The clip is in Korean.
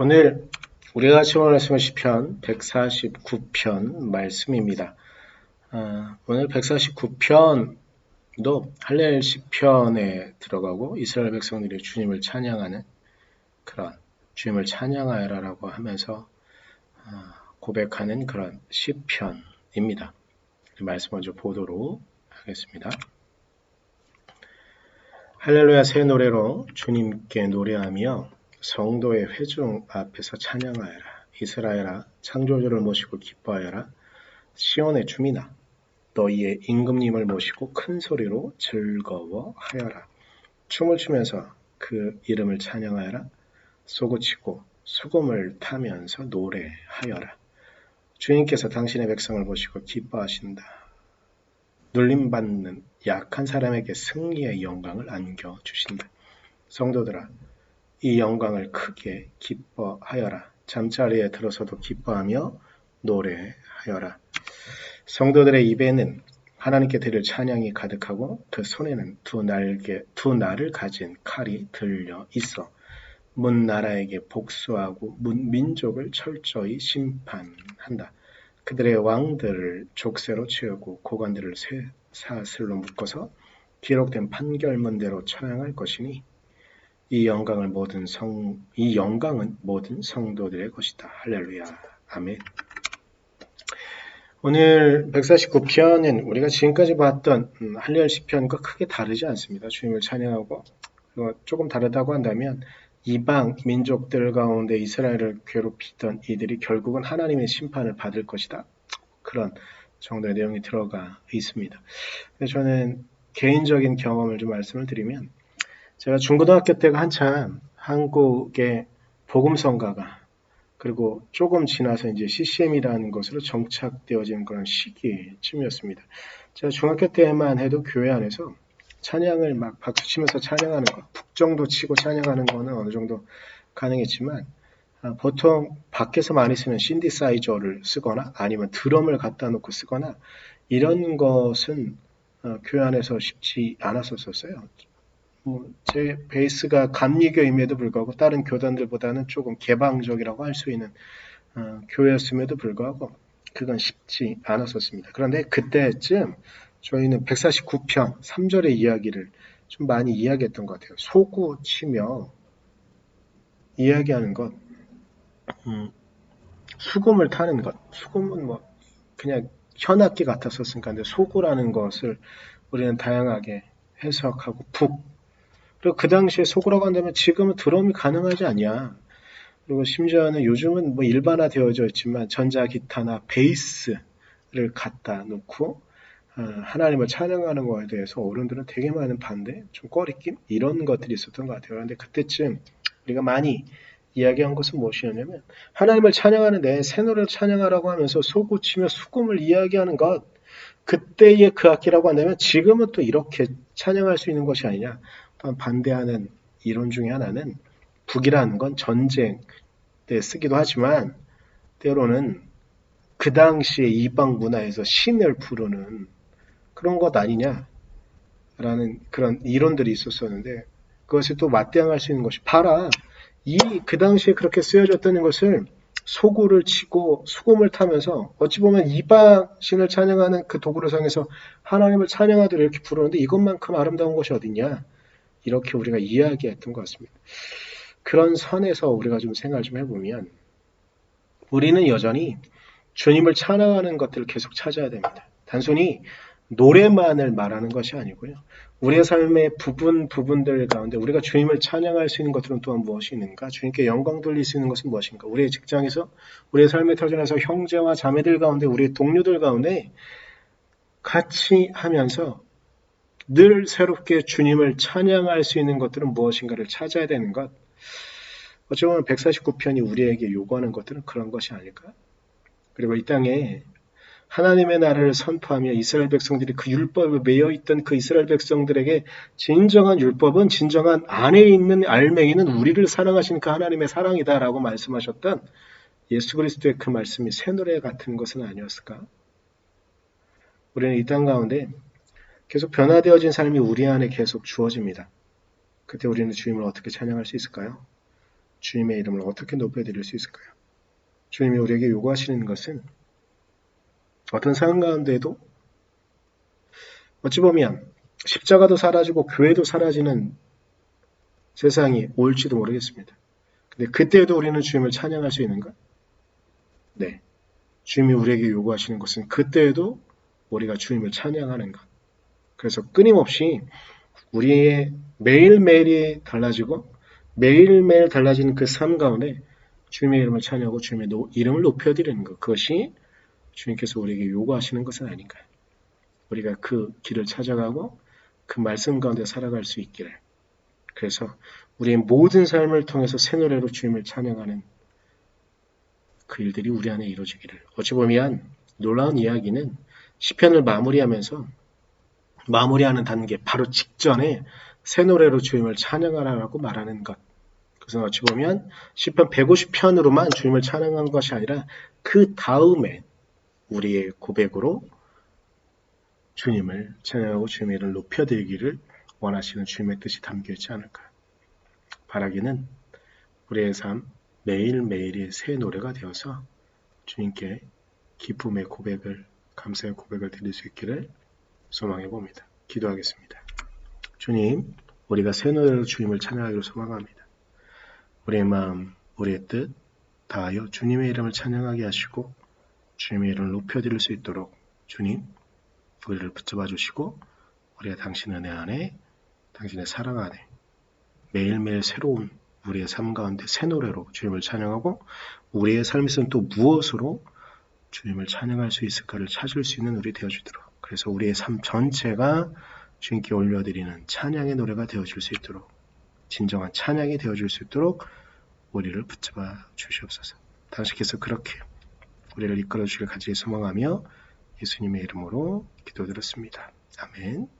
오늘 우리가 오늘 말씀은 시편 149편 말씀입니다. 아, 오늘 149편도 할렐 시편에 들어가고 이스라엘 백성들이 주님을 찬양하는 그런 주님을 찬양하여라라고 하면서 아, 고백하는 그런 시편입니다. 말씀 먼저 보도록 하겠습니다. 할렐루야 새 노래로 주님께 노래하며 성도의 회중 앞에서 찬양하여라. 이스라엘아 창조주를 모시고 기뻐하여라. 시온의 주민아 너희의 임금님을 모시고 큰 소리로 즐거워하여라. 춤을 추면서 그 이름을 찬양하여라. 쏘고치고 수금을 타면서 노래하여라. 주님께서 당신의 백성을 보시고 기뻐하신다. 눌림받는 약한 사람에게 승리의 영광을 안겨주신다. 성도들아, 이 영광을 크게 기뻐하여라. 잠자리에 들어서도 기뻐하며 노래하여라. 성도들의 입에는 하나님께 드릴 찬양이 가득하고 그 손에는 두 날개, 두 날을 가진 칼이 들려 있어 문 나라에게 복수하고 문 민족을 철저히 심판한다. 그들의 왕들을 족쇄로 채우고 고관들을 쇠사슬로 묶어서 기록된 판결문대로 처형할 것이니 이 영광을 모든 성, 이 영광은 모든 성도들의 것이다. 할렐루야. 아멘. 오늘 149편은 우리가 지금까지 봤던 음, 할렐 시편과 크게 다르지 않습니다. 주님을 찬양하고 조금 다르다고 한다면 이방 민족들 가운데 이스라엘을 괴롭히던 이들이 결국은 하나님의 심판을 받을 것이다. 그런 정도의 내용이 들어가 있습니다. 저는 개인적인 경험을 좀 말씀을 드리면 제가 중고등학교 때가 한참 한국의 복음성가가 그리고 조금 지나서 이제 CCM이라는 것으로 정착되어지는 그런 시기쯤이었습니다. 제가 중학교 때만 해도 교회 안에서 찬양을 막 박수치면서 찬양하는 것, 북정도 치고 찬양하는 거는 어느 정도 가능했지만 아, 보통 밖에서 많이 쓰는 신디사이저를 쓰거나 아니면 드럼을 갖다 놓고 쓰거나 이런 것은 어, 교회 안에서 쉽지 않았었어요. 뭐제 베이스가 감리교임에도 불구하고 다른 교단들보다는 조금 개방적이라고 할 수 있는 어, 교회였음에도 불구하고 그건 쉽지 않았었습니다. 그런데 그때쯤 저희는 149편 3절의 이야기를 좀 많이 이야기했던 것 같아요. 소구 치며 이야기하는 것, 음, 수금을 타는 것, 수금은 뭐 그냥 현악기 같았었으니까 근데 소구라는 것을 우리는 다양하게 해석하고 북 그리고 그 당시에 소구라고 한다면 지금은 드럼이 가능하지 않냐. 그리고 심지어는 요즘은 뭐 일반화되어져 있지만 전자 기타나 베이스를 갖다 놓고 어, 하나님을 찬양하는 거에 대해서 어른들은 되게 많은 반대, 좀 꺼리낌 이런 것들이 있었던 것 같아요. 그런데 그때쯤 우리가 많이 이야기한 것은 무엇이었냐면 하나님을 찬양하는데 새 노래를 찬양하라고 하면서 소고치며 수금을 이야기하는 것 그때의 그 악기라고 한다면 지금은 또 이렇게 찬양할 수 있는 것이 아니냐 반대하는 이론 중에 하나는 북이라는 건 전쟁 때 쓰기도 하지만 때로는 그 당시에 이방 문화에서 신을 부르는 그런 것 아니냐라는 그런 이론들이 있었었는데 그것이 또 맞대응할 수 있는 것이 봐라. 이 그 당시에 그렇게 쓰여졌다는 것을 소구를 치고 수금을 타면서 어찌 보면 이방 신을 찬양하는 그 도구를 상해서 하나님을 찬양하도록 이렇게 부르는데 이것만큼 아름다운 것이 어딨냐 이렇게 우리가 이야기했던 것 같습니다. 그런 선에서 우리가 좀 생각을 좀 해보면 우리는 여전히 주님을 찬양하는 것들을 계속 찾아야 됩니다. 단순히 노래만을 말하는 것이 아니고요. 우리의 삶의 부분 부분들 가운데 우리가 주님을 찬양할 수 있는 것들은 또한 무엇이 있는가? 주님께 영광 돌릴 수 있는 것은 무엇인가? 우리의 직장에서 우리의 삶의 터전에서 형제와 자매들 가운데 우리의 동료들 가운데 같이 하면서 늘 새롭게 주님을 찬양할 수 있는 것들은 무엇인가를 찾아야 되는 것. 어쩌면 149편이 우리에게 요구하는 것들은 그런 것이 아닐까? 그리고 이 땅에 하나님의 나라를 선포하며 이스라엘 백성들이 그 율법에 매여 있던 그 이스라엘 백성들에게 진정한 율법은 진정한 안에 있는 알맹이는 우리를 사랑하신 그 하나님의 사랑이다라고 말씀하셨던 예수 그리스도의 그 말씀이 새 노래 같은 것은 아니었을까? 우리는 이 땅 가운데 계속 변화되어진 삶이 우리 안에 계속 주어집니다. 그때 우리는 주님을 어떻게 찬양할 수 있을까요? 주님의 이름을 어떻게 높여드릴 수 있을까요? 주님이 우리에게 요구하시는 것은 어떤 상황 가운데에도 어찌 보면 십자가도 사라지고 교회도 사라지는 세상이 올지도 모르겠습니다. 근데 그때도 우리는 주님을 찬양할 수 있는가? 네. 주님이 우리에게 요구하시는 것은 그때에도 우리가 주님을 찬양하는 것. 그래서 끊임없이 우리의 매일매일이 달라지고 매일매일 달라지는 그 삶 가운데 주님의 이름을 찬양하고 주님의 노- 이름을 높여드리는 것. 그것이 주님께서 우리에게 요구하시는 것은 아닌가요? 우리가 그 길을 찾아가고 그 말씀 가운데 살아갈 수 있기를. 그래서 우리의 모든 삶을 통해서 새 노래로 주님을 찬양하는 그 일들이 우리 안에 이루어지기를. 어찌 보면 놀라운 이야기는 시편을 마무리하면서 마무리하는 단계 바로 직전에 새 노래로 주님을 찬양하라고 말하는 것. 그래서 어찌 보면 시편 150편으로만 주님을 찬양한 것이 아니라 그 다음에 우리의 고백으로 주님을 찬양하고 주님의 이름을 높여드리기를 원하시는 주님의 뜻이 담겨 있지 않을까. 바라기는 우리의 삶 매일매일이 새 노래가 되어서 주님께 기쁨의 고백을 감사의 고백을 드릴 수 있기를 소망해 봅니다. 기도하겠습니다. 주님, 우리가 새 노래로 주님을 찬양하기를 소망합니다. 우리의 마음, 우리의 뜻 다하여 주님의 이름을 찬양하게 하시고 주님의 이름을 높여 드릴 수 있도록 주님 우리를 붙잡아 주시고 우리가 당신 은혜 안에 당신의 사랑 안에 매일매일 새로운 우리의 삶 가운데 새 노래로 주님을 찬양하고 우리의 삶에서는 또 무엇으로 주님을 찬양할 수 있을까를 찾을 수 있는 우리 되어주도록 그래서 우리의 삶 전체가 주님께 올려드리는 찬양의 노래가 되어줄 수 있도록 진정한 찬양이 되어줄 수 있도록 우리를 붙잡아 주시옵소서 당신께서 그렇게 우리를 이끌어 주길 간절히 소망하며 예수님의 이름으로 기도드렸습니다. 아멘.